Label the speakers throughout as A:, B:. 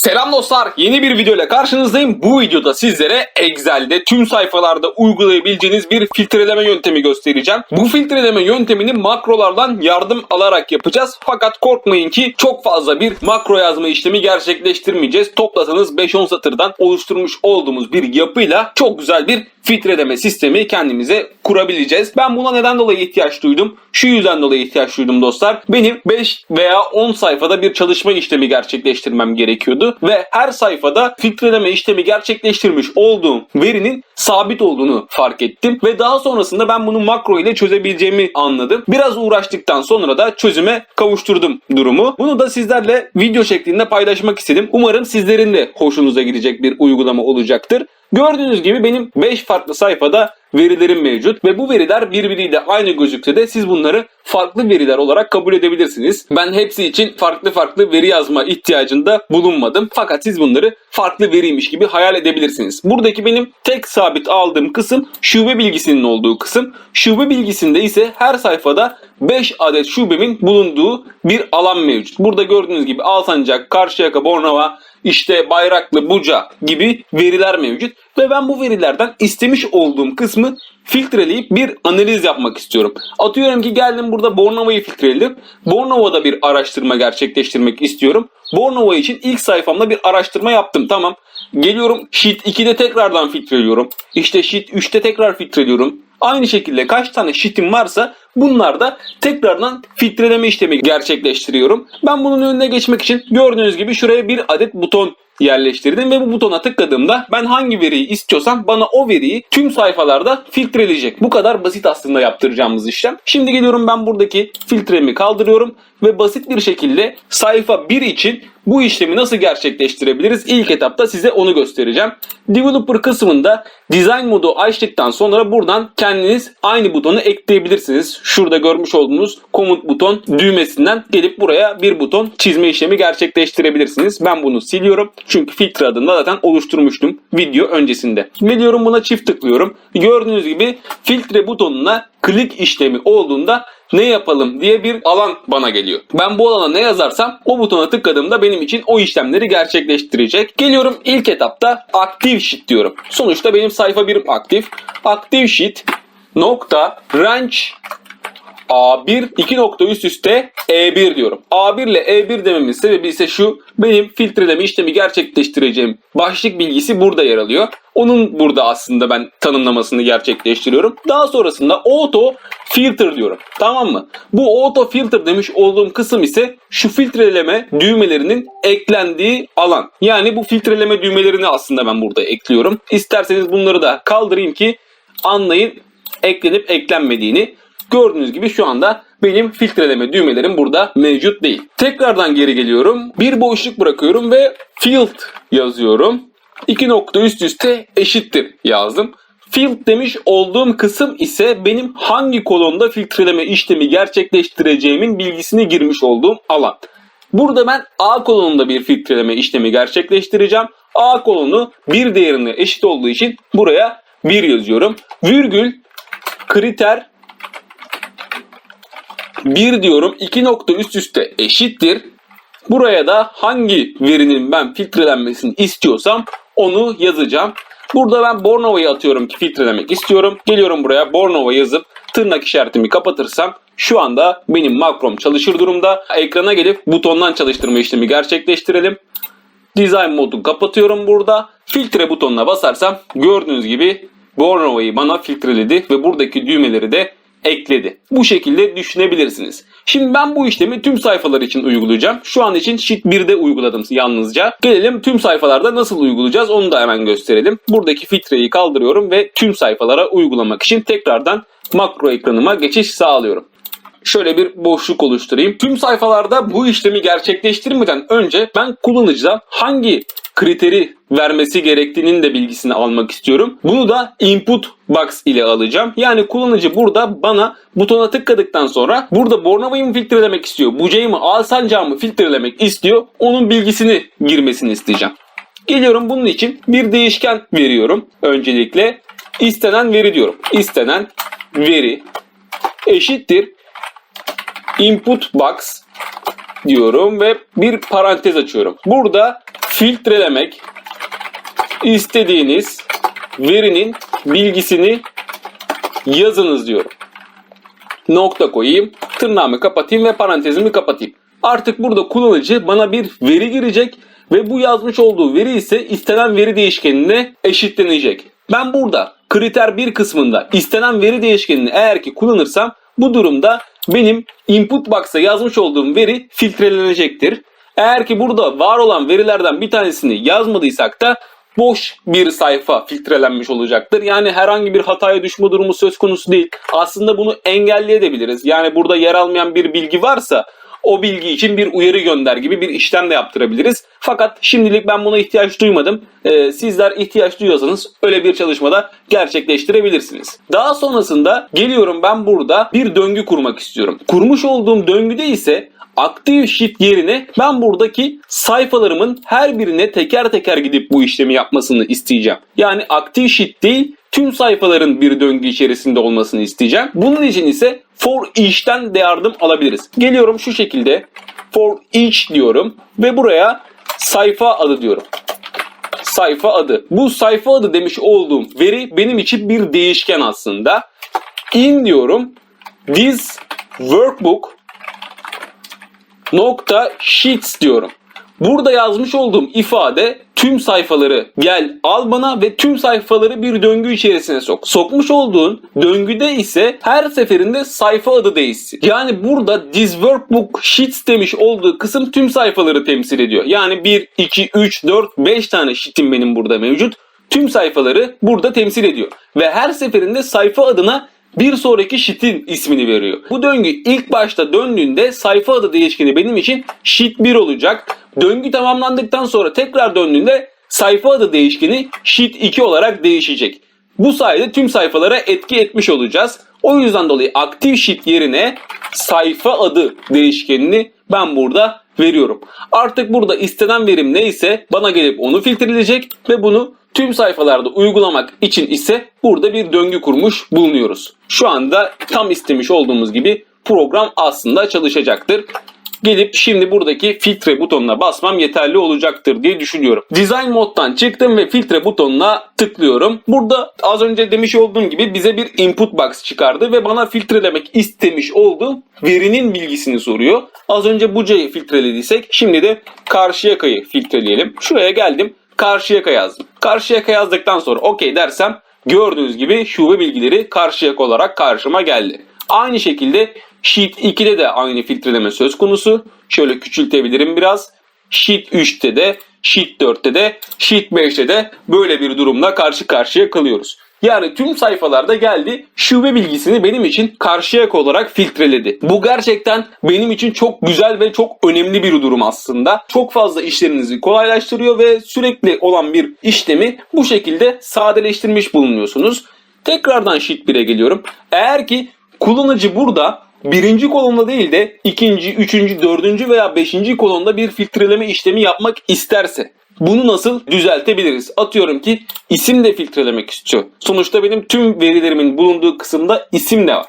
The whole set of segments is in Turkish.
A: Selam dostlar. Yeni bir video ile karşınızdayım. Bu videoda sizlere Excel'de tüm sayfalarda uygulayabileceğiniz bir filtreleme yöntemi göstereceğim. Bu filtreleme yöntemini makrolardan yardım alarak yapacağız. Fakat korkmayın ki çok fazla bir makro yazma işlemi gerçekleştirmeyeceğiz. Toplasanız 5-10 satırdan oluşturmuş olduğumuz bir yapıyla çok güzel bir filtreleme sistemi kendimize kurabileceğiz. Ben buna neden dolayı ihtiyaç duydum? Şu yüzden dolayı ihtiyaç duydum dostlar. Benim 5 veya 10 sayfada bir çalışma işlemi gerçekleştirmem gerekiyordu ve her sayfada filtreleme işlemi gerçekleştirmiş olduğum verinin sabit olduğunu fark ettim ve daha sonrasında ben bunu makro ile çözebileceğimi anladım. Biraz uğraştıktan sonra da çözüme kavuşturdum durumu. Bunu da sizlerle video şeklinde paylaşmak istedim. Umarım sizlerin de hoşunuza gidecek bir uygulama olacaktır. Gördüğünüz gibi benim 5 farklı sayfada verilerim mevcut ve bu veriler birbiriyle aynı gözükse de siz bunları farklı veriler olarak kabul edebilirsiniz. Ben hepsi için farklı farklı veri yazma ihtiyacında bulunmadım. Fakat siz bunları farklı veriymiş gibi hayal edebilirsiniz. Buradaki benim tek sabit aldığım kısım şube bilgisinin olduğu kısım. Şube bilgisinde ise her sayfada 5 adet şubemin bulunduğu bir alan mevcut. Burada gördüğünüz gibi Alsancak, Karşıyaka, Bornova, işte Bayraklı, Buca gibi veriler mevcut. Ve ben bu verilerden istemiş olduğum kısmı filtreleyip bir analiz yapmak istiyorum. Atıyorum ki geldim burada Bornova'yı filtreledim. Bornova'da bir araştırma gerçekleştirmek istiyorum. Bornova için ilk sayfamda bir araştırma yaptım. Tamam. Geliyorum Sheet 2'de tekrardan filtreliyorum. İşte Sheet 3'te tekrar filtreliyorum. Aynı şekilde kaç tane sheet'im varsa bunlarda tekrardan filtreleme işlemi gerçekleştiriyorum. Ben bunun önüne geçmek için gördüğünüz gibi şuraya bir adet buton yerleştirdim ve bu butona tıkladığımda ben hangi veriyi istiyorsam bana o veriyi tüm sayfalarda filtreleyecek. Bu kadar basit aslında yaptıracağımız işlem. Şimdi geliyorum ben buradaki filtremi kaldırıyorum ve basit bir şekilde sayfa 1 için bu işlemi nasıl gerçekleştirebiliriz? İlk etapta size onu göstereceğim. Developer kısmında Design modu açtıktan sonra buradan kendiniz aynı butonu ekleyebilirsiniz. Şurada görmüş olduğunuz komut buton düğmesinden gelip buraya bir buton çizme işlemi gerçekleştirebilirsiniz. Ben bunu siliyorum. Çünkü filtre adında zaten oluşturmuştum video öncesinde. Geliyorum buna çift tıklıyorum. Gördüğünüz gibi filtre butonuna klik işlemi olduğunda ne yapalım diye bir alan bana geliyor. Ben bu alana ne yazarsam o butona tıkladığımda benim için o işlemleri gerçekleştirecek. Geliyorum ilk etapta Active Sheet diyorum. Sonuçta benim sayfa birim aktif. Active Sheet nokta range A1 iki nokta üst üste E1 diyorum. A1 ile E1 dememin sebebi ise şu. Benim filtreleme işlemi gerçekleştireceğim başlık bilgisi burada yer alıyor. Onun burada aslında ben tanımlamasını gerçekleştiriyorum. Daha sonrasında auto filter diyorum. Tamam mı? Bu auto filter demiş olduğum kısım ise şu filtreleme düğmelerinin eklendiği alan. Yani bu filtreleme düğmelerini aslında ben burada ekliyorum. İsterseniz bunları da kaldırayım ki anlayın eklenip eklenmediğini. Gördüğünüz gibi şu anda benim filtreleme düğmelerim burada mevcut değil. Tekrardan geri geliyorum. Bir boşluk bırakıyorum ve field yazıyorum. İki nokta üst üste eşittir yazdım. Field demiş olduğum kısım ise benim hangi kolonda filtreleme işlemi gerçekleştireceğimin bilgisini girmiş olduğum alan. Burada ben A kolonunda bir filtreleme işlemi gerçekleştireceğim. A kolonu bir değerine eşit olduğu için buraya 1 yazıyorum. Virgül kriter 1 diyorum. 2 nokta üst üste eşittir. Buraya da hangi verinin ben filtrelenmesini istiyorsam onu yazacağım. Burada ben Bornova'yı atıyorum ki filtrelemek istiyorum. Geliyorum buraya Bornova yazıp tırnak işaretimi kapatırsam şu anda benim makrom çalışır durumda. Ekrana gelip butondan çalıştırma işlemi gerçekleştirelim. Design modu kapatıyorum burada. Filtre butonuna basarsam gördüğünüz gibi Bornova'yı bana filtreledi ve buradaki düğmeleri de ekledi. Bu şekilde düşünebilirsiniz. Şimdi ben bu işlemi tüm sayfalar için uygulayacağım. Şu an için Sheet 1'de uyguladım yalnızca. Gelelim tüm sayfalarda nasıl uygulayacağız onu da hemen gösterelim. Buradaki filtreyi kaldırıyorum ve tüm sayfalara uygulamak için tekrardan makro ekranıma geçiş sağlıyorum. Şöyle bir boşluk oluşturayım. Tüm sayfalarda bu işlemi gerçekleştirmeden önce ben kullanıcıdan hangi kriteri vermesi gerektiğinin de bilgisini almak istiyorum. Bunu da input box ile alacağım. Yani kullanıcı burada bana butona tıkladıktan sonra burada Bornova'yı mı filtrelemek istiyor, Buca'yı mı, Alsancak'ı mı filtrelemek istiyor. Onun bilgisini girmesini isteyeceğim. Geliyorum bunun için bir değişken veriyorum. Öncelikle istenen veri diyorum. İstenen veri eşittir input box diyorum ve bir parantez açıyorum. Burada filtrelemek istediğiniz verinin bilgisini yazınız diyorum. Nokta koyayım, tırnağımı kapatayım ve parantezimi kapatayım. Artık burada kullanıcı bana bir veri girecek ve bu yazmış olduğu veri ise istenen veri değişkenine eşitlenecek. Ben burada kriter 1 kısmında istenen veri değişkenini eğer ki kullanırsam bu durumda benim input box'a yazmış olduğum veri filtrelenecektir. Eğer ki burada var olan verilerden bir tanesini yazmadıysak da boş bir sayfa filtrelenmiş olacaktır. Yani herhangi bir hataya düşme durumu söz konusu değil. Aslında bunu engelleyebiliriz. Yani burada yer almayan bir bilgi varsa o bilgi için bir uyarı gönder gibi bir işlem de yaptırabiliriz. Fakat şimdilik ben buna ihtiyaç duymadım. Ee, sizler ihtiyaç duyuyorsanız öyle bir çalışmada gerçekleştirebilirsiniz. Daha sonrasında geliyorum ben burada bir döngü kurmak istiyorum. Kurmuş olduğum döngüde ise Active Sheet yerine ben buradaki sayfalarımın her birine teker teker gidip bu işlemi yapmasını isteyeceğim. Yani Active Sheet değil tüm sayfaların bir döngü içerisinde olmasını isteyeceğim. Bunun için ise for each'ten de yardım alabiliriz. Geliyorum şu şekilde for each diyorum ve buraya sayfa adı diyorum. Sayfa adı. Bu sayfa adı demiş olduğum veri benim için bir değişken aslında. In diyorum. This workbook nokta sheets diyorum. Burada yazmış olduğum ifade tüm sayfaları gel al bana ve tüm sayfaları bir döngü içerisine sok. Sokmuş olduğun döngüde ise her seferinde sayfa adı değişsin. Yani burada this workbook sheets demiş olduğu kısım tüm sayfaları temsil ediyor. Yani 1, 2, 3, 4, 5 tane sheet'im benim burada mevcut. Tüm sayfaları burada temsil ediyor. Ve her seferinde sayfa adına bir sonraki sheet'in ismini veriyor. Bu döngü ilk başta döndüğünde sayfa adı değişkeni benim için sheet 1 olacak. Döngü tamamlandıktan sonra tekrar döndüğünde sayfa adı değişkeni sheet 2 olarak değişecek. Bu sayede tüm sayfalara etki etmiş olacağız. O yüzden dolayı aktif sheet yerine sayfa adı değişkenini ben burada veriyorum. Artık burada istenen verim neyse bana gelip onu filtreleyecek ve bunu tüm sayfalarda uygulamak için ise burada bir döngü kurmuş bulunuyoruz. Şu anda tam istemiş olduğumuz gibi program aslında çalışacaktır. Gelip şimdi buradaki filtre butonuna basmam yeterli olacaktır diye düşünüyorum. Design moddan çıktım ve filtre butonuna tıklıyorum. Burada az önce demiş olduğum gibi bize bir input box çıkardı ve bana filtrelemek istemiş olduğum verinin bilgisini soruyor. Az önce Buca'yı filtrelediysek şimdi de Karşıyaka'yı filtreleyelim. Şuraya geldim. Karşıyaka yazdım. Karşıyaka yazdıktan sonra okey dersem gördüğünüz gibi şube bilgileri Karşıyaka olarak karşıma geldi. Aynı şekilde Sheet 2'de de aynı filtreleme söz konusu. Şöyle küçültebilirim biraz. Sheet 3'te de, Sheet 4'te de, Sheet 5'te de böyle bir durumla karşı karşıya kalıyoruz. Yani tüm sayfalarda geldi şube bilgisini benim için karşıyak olarak filtreledi. Bu gerçekten benim için çok güzel ve çok önemli bir durum aslında. Çok fazla işlerinizi kolaylaştırıyor ve sürekli olan bir işlemi bu şekilde sadeleştirmiş bulunuyorsunuz. Tekrardan Sheet 1'e geliyorum. Eğer ki kullanıcı burada birinci kolonda değil de ikinci, üçüncü, dördüncü veya beşinci kolonda bir filtreleme işlemi yapmak isterse bunu nasıl düzeltebiliriz? Atıyorum ki isim de filtrelemek istiyor. Sonuçta benim tüm verilerimin bulunduğu kısımda isim de var.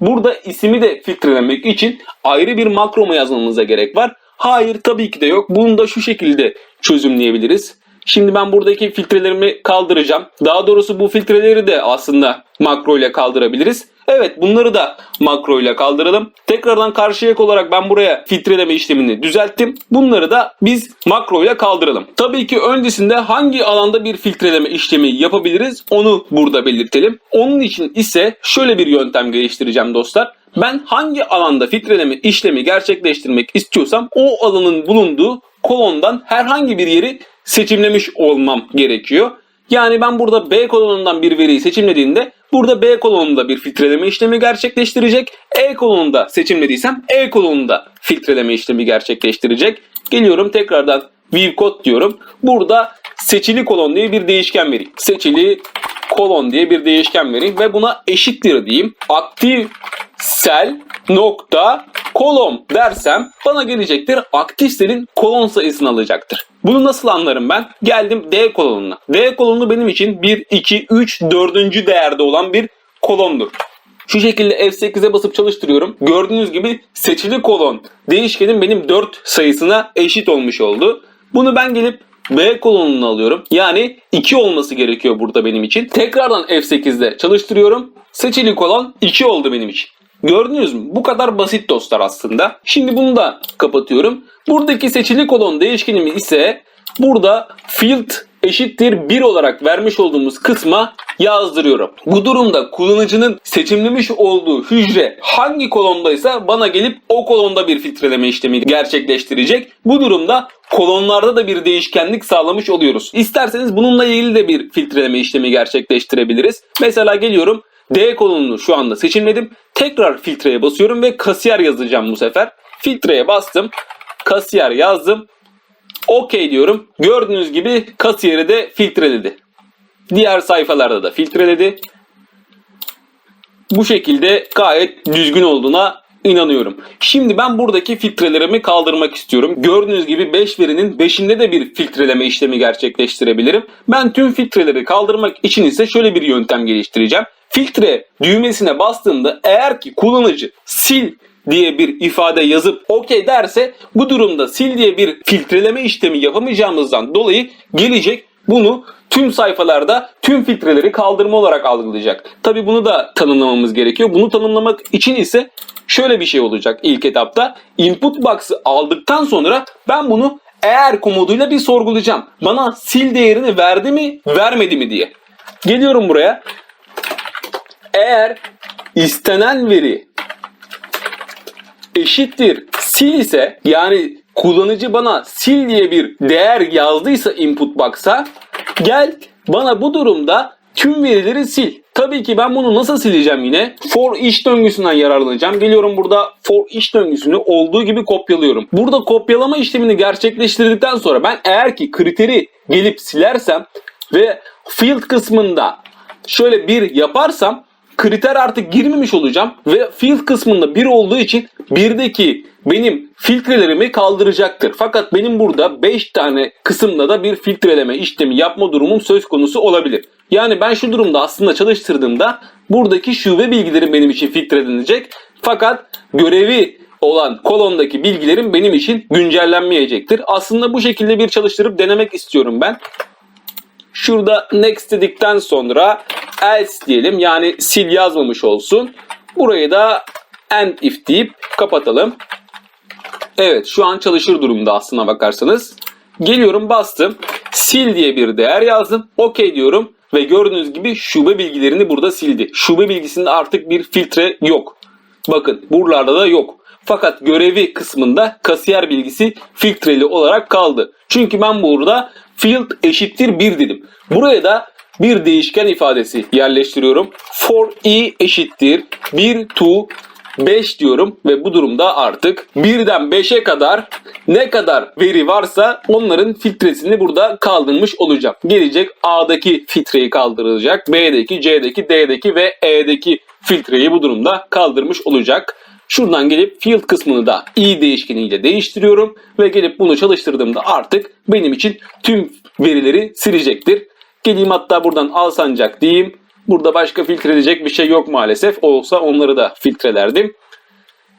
A: Burada ismi de filtrelemek için ayrı bir makro mu yazmamıza gerek var? Hayır tabii ki de yok. Bunu da şu şekilde çözümleyebiliriz. Şimdi ben buradaki filtrelerimi kaldıracağım. Daha doğrusu bu filtreleri de aslında makro ile kaldırabiliriz. Evet bunları da makro ile kaldıralım. Tekrardan karşıyak olarak ben buraya filtreleme işlemini düzelttim. Bunları da biz makro ile kaldıralım. Tabii ki öncesinde hangi alanda bir filtreleme işlemi yapabiliriz onu burada belirtelim. Onun için ise şöyle bir yöntem geliştireceğim dostlar. Ben hangi alanda filtreleme işlemi gerçekleştirmek istiyorsam o alanın bulunduğu kolondan herhangi bir yeri seçimlemiş olmam gerekiyor. Yani ben burada B kolonundan bir veriyi seçimlediğinde burada B kolonunda bir filtreleme işlemi gerçekleştirecek. E kolonunda seçimlediysem E kolonunda filtreleme işlemi gerçekleştirecek. Geliyorum tekrardan view code diyorum. Burada seçili kolon diye bir değişken vereyim. Seçili kolon diye bir değişken vereyim ve buna eşittir diyeyim. Aktif sel nokta kolon dersem bana gelecektir aktif selin kolon sayısını alacaktır. Bunu nasıl anlarım ben? Geldim D kolonuna. D kolonu benim için 1, 2, 3, 4. değerde olan bir kolondur. Şu şekilde F8'e basıp çalıştırıyorum. Gördüğünüz gibi seçili kolon değişkenin benim 4 sayısına eşit olmuş oldu. Bunu ben gelip B kolonunu alıyorum. Yani 2 olması gerekiyor burada benim için. Tekrardan F8'de çalıştırıyorum. Seçili kolon 2 oldu benim için. Gördünüz mü? Bu kadar basit dostlar aslında. Şimdi bunu da kapatıyorum. Buradaki seçili kolon değişkenimi ise burada field eşittir 1 olarak vermiş olduğumuz kısma yazdırıyorum. Bu durumda kullanıcının seçimlemiş olduğu hücre hangi kolondaysa bana gelip o kolonda bir filtreleme işlemi gerçekleştirecek. Bu durumda kolonlarda da bir değişkenlik sağlamış oluyoruz. İsterseniz bununla ilgili de bir filtreleme işlemi gerçekleştirebiliriz. Mesela geliyorum D kolonunu şu anda seçimledim. Tekrar filtreye basıyorum ve kasiyer yazacağım bu sefer. Filtreye bastım. Kasiyer yazdım. OK diyorum. Gördüğünüz gibi kasiyeri de filtreledi. Diğer sayfalarda da filtreledi. Bu şekilde gayet düzgün olduğuna inanıyorum. Şimdi ben buradaki filtrelerimi kaldırmak istiyorum. Gördüğünüz gibi 5 verinin 5'inde de bir filtreleme işlemi gerçekleştirebilirim. Ben tüm filtreleri kaldırmak için ise şöyle bir yöntem geliştireceğim. Filtre düğmesine bastığımda eğer ki kullanıcı sil diye bir ifade yazıp OK derse bu durumda sil diye bir filtreleme işlemi yapamayacağımızdan dolayı gelecek bunu tüm sayfalarda tüm filtreleri kaldırma olarak algılayacak. Tabi bunu da tanımlamamız gerekiyor. Bunu tanımlamak için ise şöyle bir şey olacak ilk etapta. Input box'ı aldıktan sonra ben bunu eğer komoduyla bir sorgulayacağım. Bana sil değerini verdi mi vermedi mi diye. Geliyorum buraya. Eğer istenen veri eşittir sil ise yani kullanıcı bana sil diye bir değer yazdıysa input box'a gel bana bu durumda tüm verileri sil. Tabii ki ben bunu nasıl sileceğim yine? For each döngüsünden yararlanacağım. Geliyorum burada for each döngüsünü olduğu gibi kopyalıyorum. Burada kopyalama işlemini gerçekleştirdikten sonra ben eğer ki kriteri gelip silersem ve field kısmında şöyle bir yaparsam kriter artık girmemiş olacağım ve field kısmında 1 olduğu için birdeki benim filtrelerimi kaldıracaktır. Fakat benim burada 5 tane kısımda da bir filtreleme işlemi yapma durumum söz konusu olabilir. Yani ben şu durumda aslında çalıştırdığımda buradaki şube bilgilerim benim için filtrelenecek. Fakat görevi olan kolondaki bilgilerim benim için güncellenmeyecektir. Aslında bu şekilde bir çalıştırıp denemek istiyorum ben. Şurada next dedikten sonra else diyelim yani sil yazmamış olsun. Burayı da end if deyip kapatalım. Evet şu an çalışır durumda aslına bakarsanız. Geliyorum bastım. Sil diye bir değer yazdım. OK diyorum ve gördüğünüz gibi şube bilgilerini burada sildi. Şube bilgisinde artık bir filtre yok. Bakın buralarda da yok. Fakat görevi kısmında kasiyer bilgisi filtreli olarak kaldı. Çünkü ben burada field eşittir 1 dedim. Buraya da bir değişken ifadesi yerleştiriyorum. For i eşittir 1 to 5 diyorum ve bu durumda artık 1'den 5'e kadar ne kadar veri varsa onların filtresini burada kaldırmış olacağım. Gelecek A'daki filtreyi kaldırılacak. B'deki, C'deki, D'deki ve E'deki filtreyi bu durumda kaldırmış olacak. Şuradan gelip field kısmını da i değişkeniyle değiştiriyorum ve gelip bunu çalıştırdığımda artık benim için tüm verileri silecektir. Geleyim hatta buradan al sancak diyeyim. Burada başka filtreleyecek bir şey yok maalesef. Olsa onları da filtrelerdim.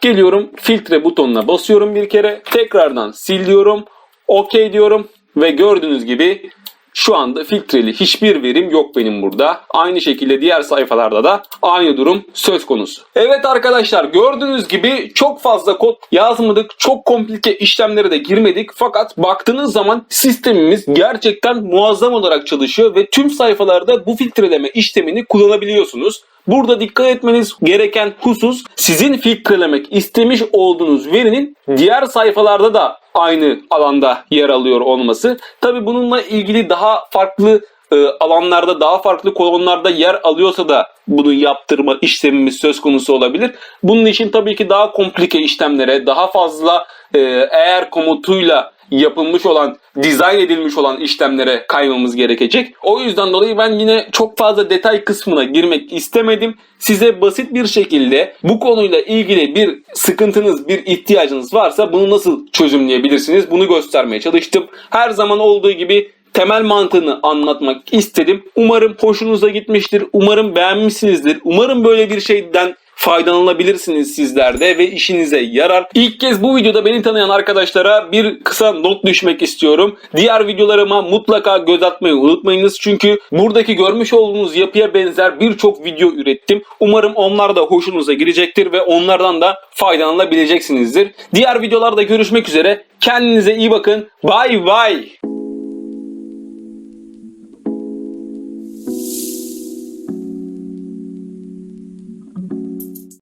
A: Geliyorum filtre butonuna basıyorum bir kere. Tekrardan sil diyorum. OK diyorum. Ve gördüğünüz gibi şu anda filtreli hiçbir verim yok benim burada. Aynı şekilde diğer sayfalarda da aynı durum söz konusu. Evet arkadaşlar gördüğünüz gibi çok fazla kod yazmadık. Çok komplike işlemlere de girmedik. Fakat baktığınız zaman sistemimiz gerçekten muazzam olarak çalışıyor ve tüm sayfalarda bu filtreleme işlemini kullanabiliyorsunuz. Burada dikkat etmeniz gereken husus sizin filtrelemek istemiş olduğunuz verinin diğer sayfalarda da aynı alanda yer alıyor olması. Tabi bununla ilgili daha farklı e, alanlarda daha farklı kolonlarda yer alıyorsa da bunu yaptırma işlemimiz söz konusu olabilir. Bunun için tabii ki daha komplike işlemlere, daha fazla e, eğer komutuyla yapılmış olan, dizayn edilmiş olan işlemlere kaymamız gerekecek. O yüzden dolayı ben yine çok fazla detay kısmına girmek istemedim. Size basit bir şekilde bu konuyla ilgili bir sıkıntınız, bir ihtiyacınız varsa bunu nasıl çözümleyebilirsiniz bunu göstermeye çalıştım. Her zaman olduğu gibi temel mantığını anlatmak istedim. Umarım hoşunuza gitmiştir. Umarım beğenmişsinizdir. Umarım böyle bir şeyden faydalanabilirsiniz sizler de ve işinize yarar. İlk kez bu videoda beni tanıyan arkadaşlara bir kısa not düşmek istiyorum. Diğer videolarıma mutlaka göz atmayı unutmayınız. Çünkü buradaki görmüş olduğunuz yapıya benzer birçok video ürettim. Umarım onlar da hoşunuza girecektir ve onlardan da faydalanabileceksinizdir. Diğer videolarda görüşmek üzere. Kendinize iyi bakın. Bay bay.